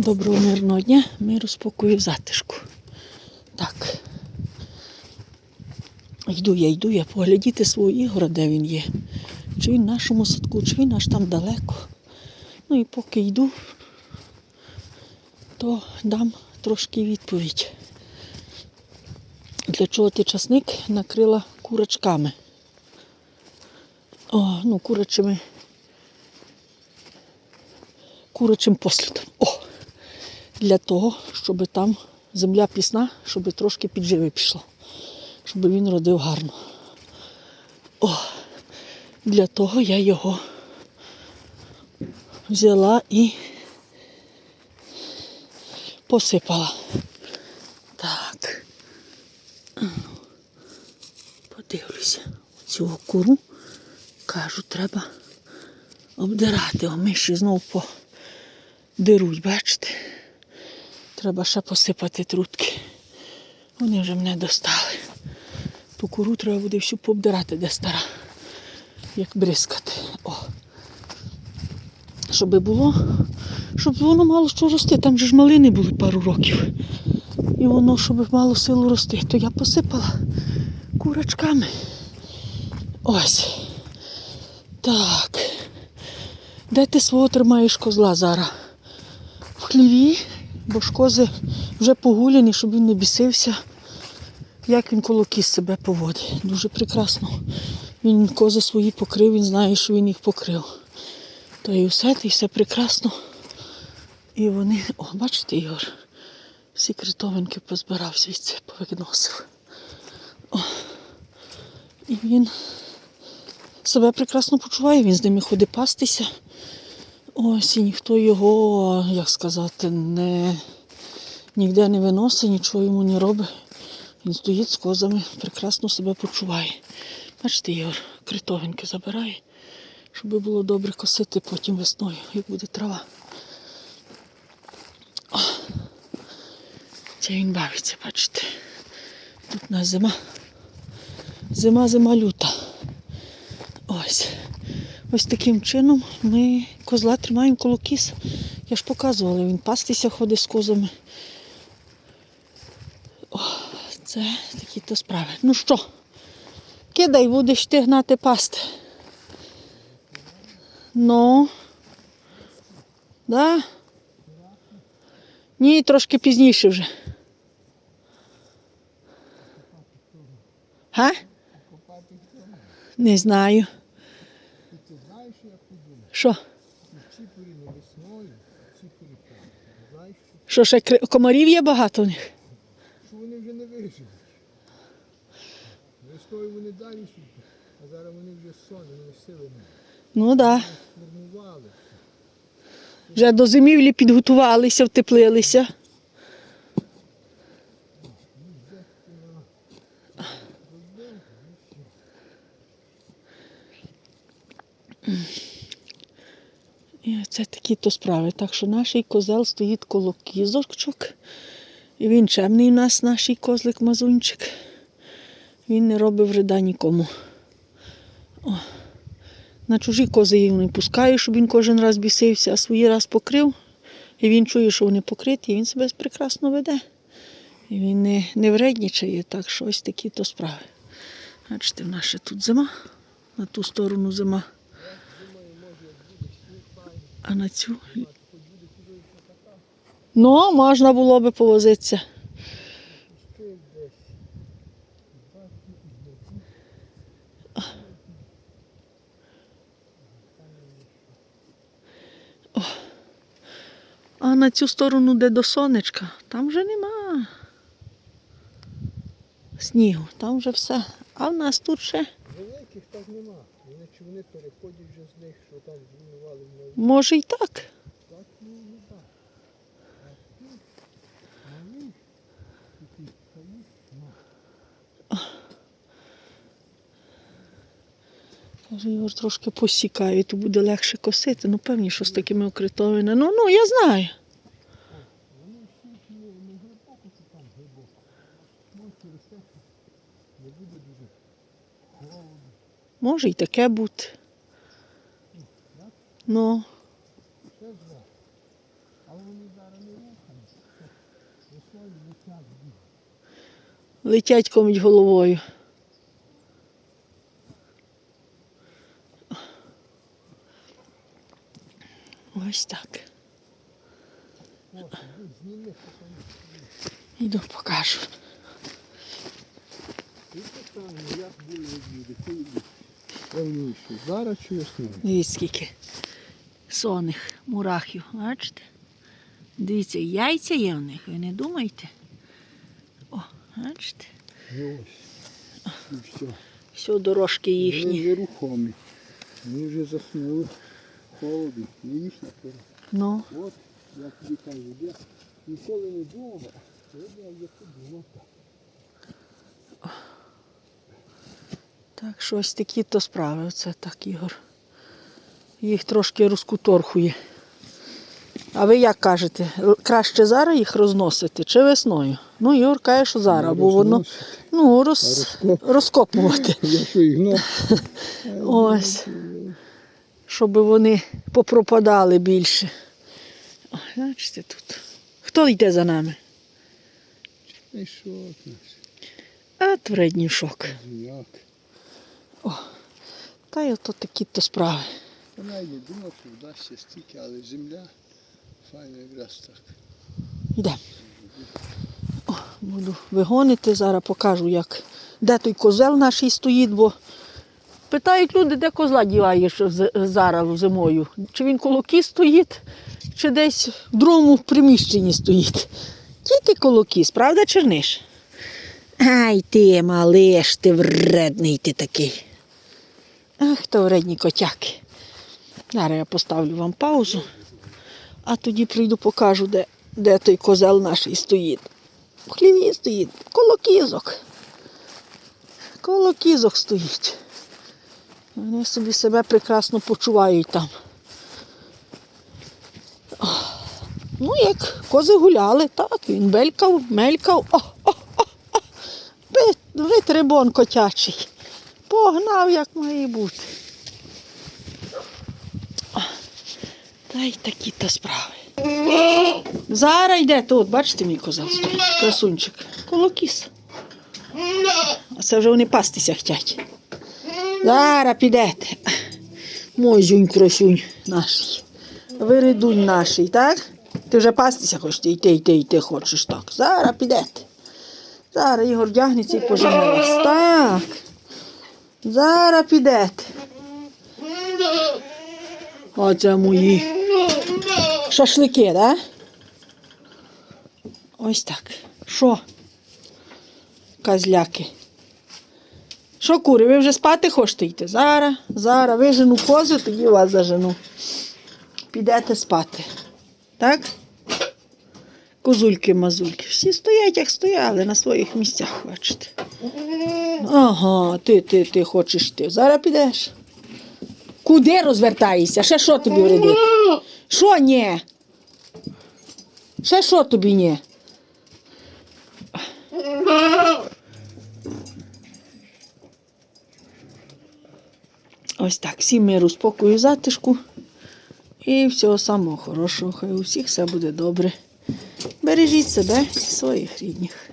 Доброго мирного дня, миру, спокою, затишку. Так. Йду я, йду я поглядіти свого Ігора, де він є. Чи він в нашому садку, чи він аж там далеко. Ну і поки йду, то дам трошки відповідь. Для чого ти часник накрила курочками? О, ну, курячими. Курячим послідом. О! Для того, щоб там земля пісна, щоб трошки підживи пішло. Щоб він родив гарно. О! Для того я його взяла і посипала. Так. Подивлюся. Цю куру, кажу, треба обдирати. О, миші знов подеруть, бачите? Треба ще посипати трутки. Вони вже мене достали. Ту куру треба буде всю пообдирати, де стара. Як бризкати. О. Щоб було, щоб воно мало що рости. Там же ж малини були пару років. І воно, щоб мало силу рости, то я посипала курочками. Ось. Так. Де ти свого тримаєш козла зараз? В хліві, бо ж кози вже погуляні, щоб він не бісився. Як він коло кіз себе поводить. Дуже прекрасно. Він кози свої покрив, він знає, що він їх покрив. То і все, і все прекрасно. І вони, о, бачите, Ігор, всі критовинки позбирав звідси, повиносив. О. І він себе прекрасно почуває, він з ними ходить пастися. Ось і ніхто його, як сказати, не, ніде не виносить, нічого йому не робить. Він стоїть з козами, прекрасно себе почуває. Бачите, Ігор, критовинки забирає, щоб було добре косити потім весною, як буде трава. О, це він бавиться, бачите. Тут у нас зима. Зима, зима люта. Ось. Ось таким чином ми козла тримаємо коло кіз. Я ж показувала, він пастися ходить з козами. О, це такі то справи. Ну що, кидай, будеш ти гнати пасти. Ну. Да? Ні, трошки пізніше вже. Га? Не знаю. Ти знаєш, що я подумав? Що? Що, ще комарів є багато в них? що вони вже не виживуть. Весною вони далі супер, а зараз вони вже сонні, вони сили не Ну так. Да. Вже до зимівлі підготувалися, втеплилися. І це такі то справи. Так що наш козел стоїть коло кізочок. І він чемний у нас, наш козлик мазунчик. Він не робить вреда нікому. О. На чужі кози я не пускаю, щоб він кожен раз бісився, а свої раз покрив. І він чує, що вони покриті, і він себе прекрасно веде. І він не, не вреднічає, так що ось такі то справи. Бачите, в нас ще тут зима, на ту сторону зима. А на цю. Ну, можна було би повозитися. А на цю сторону, де до сонечка, там вже нема снігу, там вже все. А в нас тут ще. Іначе вони переходять вже з них, що там зруйнували в нові. може і так. Так, ну, не так. Каже, його трошки посікаю, то буде легше косити. Ну, певні, що з такими окритовинами. Ну, ну, я знаю. вони всі не, не глибоко, чи там глибоко. Ну, через те, що не буде дуже холодно. Може і таке бути. Ну, летять комусь головою. Ось так. Іду покажу. І питання, як було буде, коли зараз чи весною? Дивіться, скільки соних мурахів, бачите? Дивіться, яйця є в них, ви не думайте. О, бачите? І ось. І все. Все, дорожки Вони їхні. вже рухомі. Вони вже заснули. Холодно. Не їхня пора. Ну, От, я тобі кажу, я ніколи не думав, сьогодні я подумав так. так що ось такі то справи. Оце так, Ігор. Їх трошки розкуторхує. А ви як кажете, краще зараз їх розносити чи весною? Ну, Ігор каже, що зараз, бо воно ну, роз... Розкопувати. Ось. Щоб вони попропадали більше. О, бачите тут. Хто йде за нами? Що ти? А вреднішок. Як? Та й ото такі то справи. Вона й не думав, що вдасться стільки, але земля файна якраз так. Йдемо. О, буду вигонити, зараз покажу, як, де той козел наш стоїть, бо питають люди, де козла діваєш зараз зимою. Чи він коло кіз стоїть, чи десь в другому приміщенні стоїть. Тільки коло кіз, правда, черниш? Ай ти, малиш, ти вредний ти такий. Ах, то вредні котяки. Зараз я поставлю вам паузу, а тоді прийду покажу, де, де той козел наш стоїть. В хліві стоїть, коло кізок. Коло кізок стоїть. Вони собі себе прекрасно почувають там. Ну, як кози гуляли, так, він белькав, мелькав. О, о, о, о. Ви- Витрибон котячий. Погнав, як має бути. Та й такі то справи. Зараз йде тут, бачите, мій козел стоїть, красунчик. Коло кіс. А це вже вони пастися хотять. Зараз підете. Мой зюнь красунь наш. Виридунь наш, так? Ти вже пастися хочеш, йти, йти, йти хочеш так. Зараз підете. Зараз Ігор дягнеться і пожене. Так. Зараз підете. Оце мої шашлики, так? Ось так. Що? Козляки. Що, кури, ви вже спати хочете йти? Зараз, зараз вижену козу, тоді вас зажену. Підете спати. Так? Козульки-мазульки. Всі стоять, як стояли на своїх місцях, бачите. Ага, ти, ти, ти хочеш йти. Зараз підеш. Куди розвертаєшся? Ще що тобі вредить? Що ні? Ще що тобі ні? Ось так. Всім миру, спокою, затишку. І всього самого хорошого. Хай у всіх все буде добре. Бережіть себе і своїх рідних.